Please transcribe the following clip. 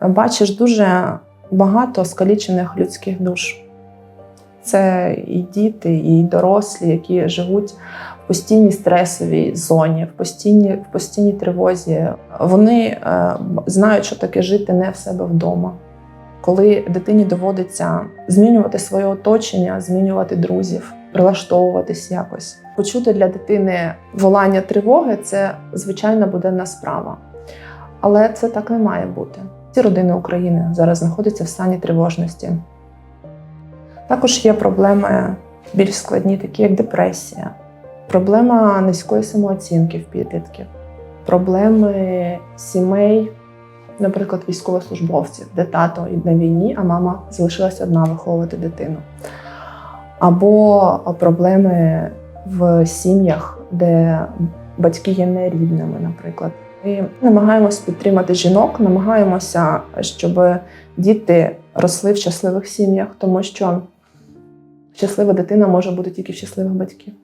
Бачиш дуже багато скалічених людських душ. Це і діти, і дорослі, які живуть в постійній стресовій зоні, в постійній, в постійній тривозі. Вони е, знають, що таке жити не в себе вдома. Коли дитині доводиться змінювати своє оточення, змінювати друзів, прилаштовуватись якось. Почути для дитини волання тривоги це звичайна буденна справа. Але це так не має бути. Ці родини України зараз знаходяться в стані тривожності. Також є проблеми більш складні, такі як депресія, проблема низької самооцінки в підлітків, проблеми сімей, наприклад, військовослужбовців, де тато на війні, а мама залишилася одна виховувати дитину. Або проблеми в сім'ях, де батьки є нерідними, наприклад. Ми намагаємося підтримати жінок, намагаємося, щоб діти росли в щасливих сім'ях, тому що щаслива дитина може бути тільки в щасливих батьків.